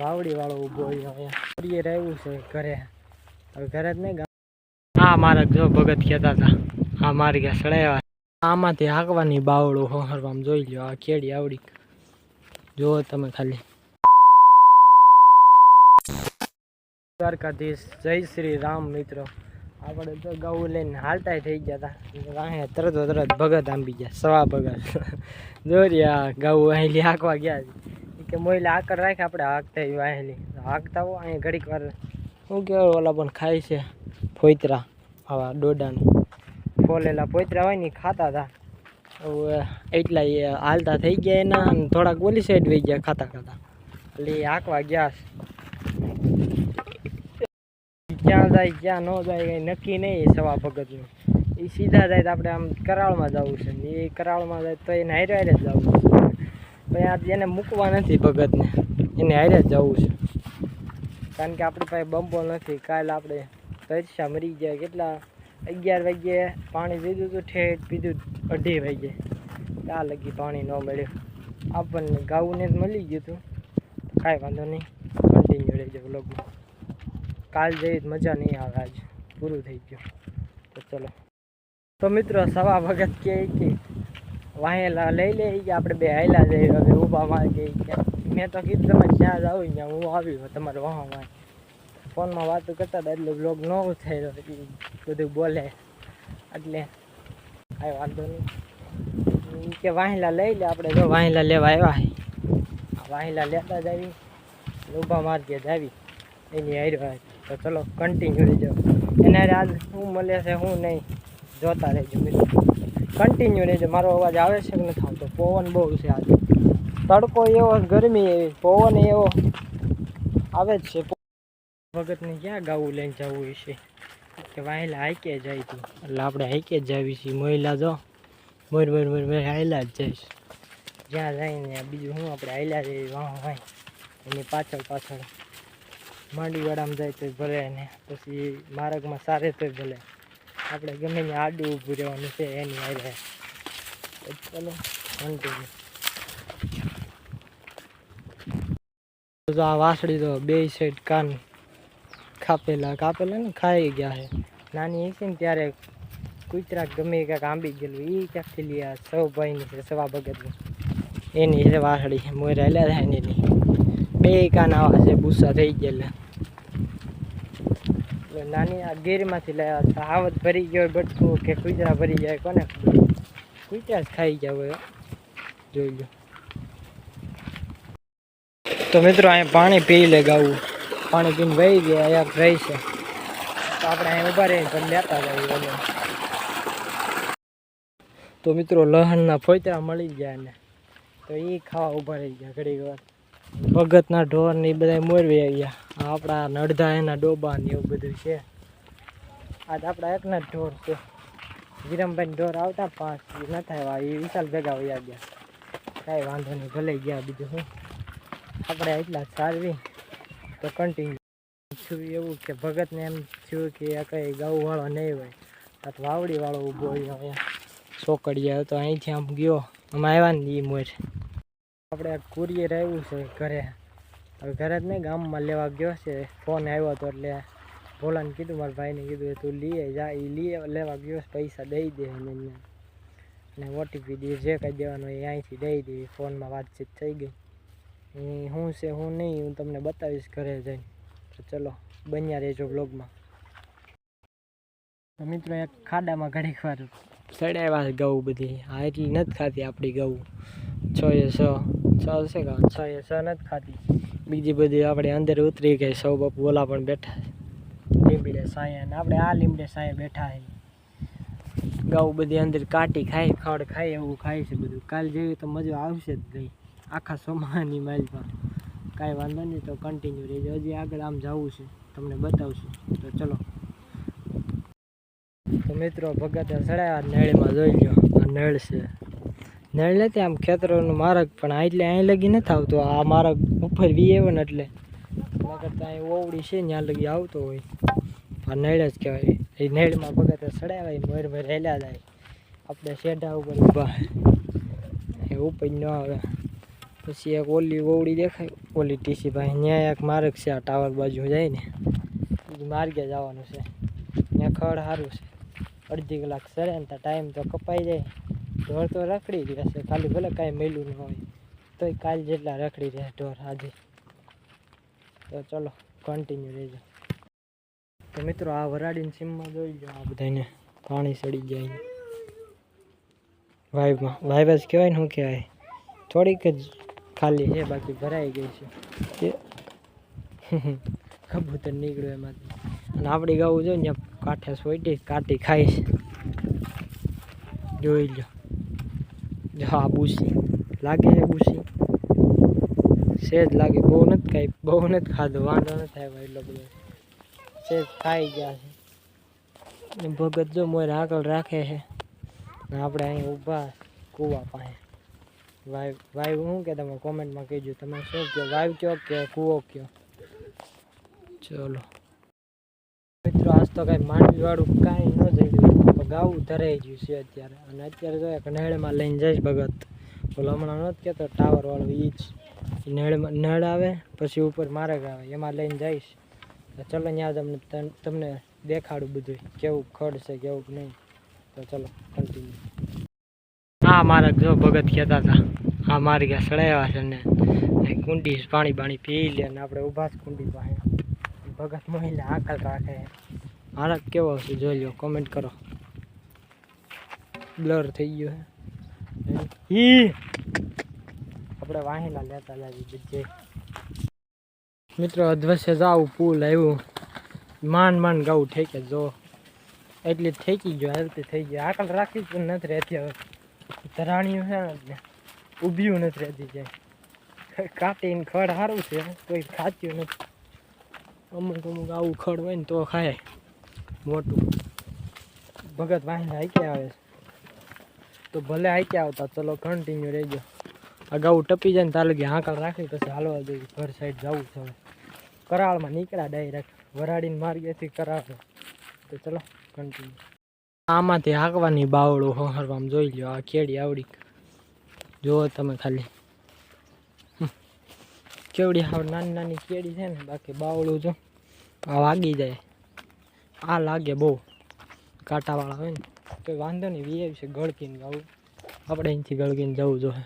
વાવડી વાળો ઊભો રહ્યું છે ઘરે. હવે ઘરે જ નહીં આ મારા જો ભગત કહેતા હતા. આ મારી ગયા સડાયા આમાંથી હાંકવાની બાવડું હોહરવામાં જોઈ લ્યો. આ કેડી આવડી. જુઓ તમે ખાલી. દ્વારકાધીશ, જય શ્રી રામ મિત્રો. આપણે તો ગૌ લઈને હાલતા થઈ ગયા હતા. વાહે તરત તરત ભગત આંબી ગયા. સવા ભગત. દોર્યા ગૌ અહીં હાંકવા ગયા કે મોઈલે આકર રાખે આપણે હાંકતા હોય વાહેલી. હાંકતા હો અહીં ઘડીક વાર, શું કહેવાય, ઓલા પણ ખાય છે ફોતરા આવા ડોડાનું ફોલેલા ફોતરા હોય ને ખાતા હતા. એટલા એ હાલતા થઈ ગયા એના અને થોડાક ઓલી સાઈડ વહી ગયા ખાતા ખાતા. એટલે એ હાંકવા ગયા છે. ક્યાં જાય, ક્યાં ન જાય, કંઈ નક્કી નહીં સવા ભગતનું. એ સીધા જાય તો આપણે આમ કરાળમાં જવું છે. એ કરાળમાં જાય તો એને હારે જ જવું છે. પછી આજે એને મૂકવા નથી ભગતને, એને હારે જવું છે. કારણ કે આપણી પાસે બંબો નથી. કાલ આપણે તરસા મરી ગયા. કેટલા? અગિયાર વાગ્યે પાણી પીધું હતું, ઠેઠ પીધું અઢી વાગ્યે. ત્યાં લગી પાણી ન મળ્યું. આપણને ગાઉને જ મળી ગયું હતું. કાંઈ વાંધો નહીં. કન્ટિન્યુ રહેજો લગભગ કાલ જઈ મજા નહીં આવે આજ. પૂરું થઈ ગયું. તો ચલો. તો મિત્રો, સવા ભગત કહે કે વાહેલા લઈ લે કે આપણે બે હાયલા જઈએ હવે ઊભા મારી ગઈ મેં તો કીધું તમે જ્યાં જાવ ત્યાં હું આવ્યો તમારે વાહ વાહ ફોનમાં વાતો કરતા હતા, એટલે બ્લોગ ન થયેલો બધું બોલે. એટલે કાંઈ વાંધો નહીં. કે વાહેલા લઈ લે, આપણે જો વાહેલા લેવા આવ્યા વાહેલા લેતા જ આવી. ઊભા માર્ગે જ આવી. એની હાર્યો તો ચલો કન્ટિન્યુ રહેજો. એના આજ શું મળે છે શું નહીં. જોતા રહેજો, મિત્રો. કન્ટિન્યુ રહેજો. મારો અવાજ આવે છે કે નથી આવતો? પવન બહુ છે આજે. તડકો એવો ગરમી એવી. પવન એવો આવે જ છે. ભગતને ક્યાં ગાવું લઈને જવું છે? કે વાયલા હાઈકે જાય તું. એટલે આપણે હાઈકે જ જાવી છીએ. મહિલા જો. મોર મોર મોર મોર હાયલા જ જઈશ જ્યાં જઈને બીજું હું આપણે હાયલા જઈએ વાહ વાહ એની પાછળ પાછળ માંડીવાડામાં જાય તો ભલે ને. પછી માર્ગમાં સારે તોય ભલે. આપણે ગમે ત્યાં આડું ઊભું રહેવાનું છે, એની હારે. ચાલો તો આ વાસળી તો બે સાઈડ કાન કાપેલા કાપેલા ને ખાઈ ગયા છે. નાની હતી ને ત્યારે કૂતરા ગમે ક્યાંક આંબી ગયેલું એ ક્યાંકથી લઈ સૌ ભાઈની છે, સવા ભગતની. એની છે વાસળી, મોર હેલા ને એની. બે કાન આવા છે, ભૂસા થઈ ગયેલા. નાની આ ગીરમાંથી લાવ્યા હતા આવત ભરી ગયો બટકું કે કુતરા ભરી જાય કોને કુતરા જ ખાઈ ગયા હોય જોઈ લો. તો મિત્રો, અહીંયા પાણી પી લે ગાવું. પાણી પીને વહી ગયા, અહીંયા રહી છે. તો આપણે અહીંયા ઊભા રહીને પણ લેતા જઈએ તો મિત્રો, લહણના ફોતરા મળી ગયા ને. તો એ ખાવા ઊભા રહી ગયા ઘડીક વાર. ભગતના ઢોર ને એ બધા મોરવી ગયા આ આપણા નડધા એના ડોબા ને એવું બધું છે. આજ આપણા એકના જ ઢોર છે. વિરમભાઈ ઢોર આવતા પાંચ ન થાય એ વિશાલ ભેગા વયા ગયા. કાંઈ વાંધો નહીં, ભલે ગયા બીજું શું. આપણે એટલા સારવી તો કન્ટિન્યુ થયું એવું કે ભગતને એમ થયું કે આ કંઈ ગાઉવાળો નહીં હોય. આ તો વાવડીવાળો ઊભો હોય અહીંયા. ચોકડીએ તો અહીંથી આમ ગયો. આમાં આવ્યા ને એ મોર. આપણે કુરિયર આવ્યું છે ઘરે. હવે ઘરે જ નહીં, ગામમાં લેવા ગયો છે. ફોન આવ્યો હતો એટલે ભોલાને કીધું, મારા ભાઈને કીધું તું લઈએ જા એ લઈએ લેવા ગયો પૈસા દઈ દે એને. અને ઓટીપી દે, જે કંઈ દેવાનું એ અહીંથી દઈ દે ફોનમાં વાતચીત થઈ ગઈ. એ શું છે, હું નહીં, હું તમને બતાવીશ ઘરે જઈને. તો ચલો, બન્યા રહેજો બ્લોગમાં મિત્રો, એક ખાડામાં ઘડીક વાર ચડાવ્યા ગૌ બધી. આ એટલી નથી ખાતી આપણી ગૌ છ એ છ છ છે કે? છ એ છ નથી ખાતી બીજી બધી આપણે અંદર ઉતરી ગઈ, સૌ બાપુ ઓલા પણ બેઠા લીમડે સાયા ને આપણે આ લીમડે સાયા બેઠા છે. ગૌ બધી અંદર કાટી ખાય, ખડ ખાય, એવું ખાય છે બધું. કાલ જેવી તો મજા આવશે જ નહીં. આખા સોમાની માઇલમાં કાંઈ વાંધો નહીં, તો કન્ટિન્યુ રહેજો. હજી આગળ આમ જવું છે. તમને બતાવશું. તો ચલો. તો મિત્રો, ભગત ચડાવ્યા નળીમાં જોઈ લો આ નળ છે. નળ નથી, આમ ખેતરોનું માર્ગ પણ આ એટલે અહીં લગી નથી આવતો. આ માર્ગ ઉપર વી આવ્યો ને એટલે. એના કરતાં અહીં ઓવડી છે, ત્યાં લગી આવતો હોય. આ નળ જ કહેવાય. એ નળમાં ભગતે ચડાવ્યા મોર મોર રહેલા જાય. આપણે શેઢા ઉપર ઊભા. એ ઉપર ન આવે. પછી એક ઓલી ઓવડી દેખાય. ઓલી ટીસી ભાઈ, ત્યાં એક માર્ગ છે, આ ટાવર બાજુ જાય ને. એ માર્ગે જવાનું છે. ત્યાં ખડ સારું છે. અડધી કલાક સરે ને તો ટાઈમ તો કપાઈ જાય. ઢોર તો રખડી રહેશે ખાલી ભલે કાંઈ મેલું ન હોય, તોય કાલ જેટલા રખડી રહે ઢોર આજે. તો ચલો કન્ટિન્યુ રહેજો. તો મિત્રો, આ વરાડીની સીમમાં જોઈ લો, આ બધાને પાણી સડી જાય વાઈબમાં વાઈબ જ કહેવાય ને, શું કહેવાય? થોડીક જ ખાલી છે, બાકી ભરાઈ ગઈ છે. એ કબૂતર નીકળ્યું એમાંથી. અને આપણી ગાવું જો ને ત્યાં કાંઠે સોઈટી કાટી ખાઈશ જોઈ લો. જો આ બુસી લાગે છે બુસી સેજ લાગે. બહુ નથી ખાઈ, બહુ નથી ખાધું. વાંધો નથી આવ્યો એટલો બધો. સેજ ખાઈ ગયા છે. ને ભગત જો મોર આગળ રાખે છે. ને આપણે અહીં ઊભા કૂવા પાસે. વાઈવ વાઈવ શું કે તમે કોમેન્ટમાં કહેજો? તમે શું કહો? વાઈવ કયો કે કૂવો કયો? ચલો. મિત્રો, આજ તો કાંઈ માંડવી વાળું કાંઈ ન જઈ તો ગાવું ધરાઈ ગયું છે અત્યારે. અને અત્યારે જો એક નહેળમાં લઈને જઈશ ભગત. ઓલો હમણાં નથી કહેતો ટાવરવાળો એ જ. નળમાં, નળ આવે, પછી ઉપર માર્ગ આવે, એમાં લઈને જઈશ. ચલો, ત્યાં તમને તમને દેખાડું બધું. કેવું ખડ છે, કેવું નહીં. તો ચલો કન્ટિન્યુ હા મારા જો ભગત કહેતા હતા. આ મારી ગયા સળાવ્યા છે ને. કુંડી પાણી પાણી પી લે ને આપણે ઊભા જ કુંડી પાસે. ભગત મહિલા આકલ રાખે. મારા કેવો છે, જોઈ લો કોમેન્ટ કરો. બ્લર થઈ ગયો ઈ આપણે વાહેલા લેતા લાવી જે મિત્રો અધવશ્ય જાવું પુલ આવ્યું. માંડ માંડ ગાવું ઠેકે જો. એટલે ઠેકી ગયો હેલ્થી થઈ ગયો. આકલ રાખી પણ નથી રહેતી હવે. ધરાણીઓ છે ને ઊભીયું નથી રહેતી જાય કાટીને ખડ સારું છે કોઈ ખાચ્યું નથી. અમુક અમુક આવું ખડ હોય ને તો ખાય. મોટું. ભગત વાહિને આવી આવે છે. તો ભલે હાઈકે આવતા, ચલો કન્ટિન્યુ રહેજો અગાઉ ટપી જાય ને તાર લગી હાંકલ રાખી, પછી હાલવા દઈ ઘર સાઈડ જવું છે હવે. કરાળમાં નીકળ્યા ડાયરેક્ટ વરાડીને માર્ગેથી કરાળ તો ચલો કન્ટિન્યુ આમાંથી હાંકવાની બાવળું હોહરવામાં જોઈ લ્યો, આ કેડી આવડી. જુઓ તમે ખાલી. હમ. કેવડી હાવ નાની નાની કેડી છે ને, બાકી બાવળું જો આ વાગી જાય. આ લાગે બહુ. કાંટાવાળા હોય ને. તો વાંધો નહીં વી છે ગળકીને જવું આપણે અહીંથી ગળકીને જવું જોઈએ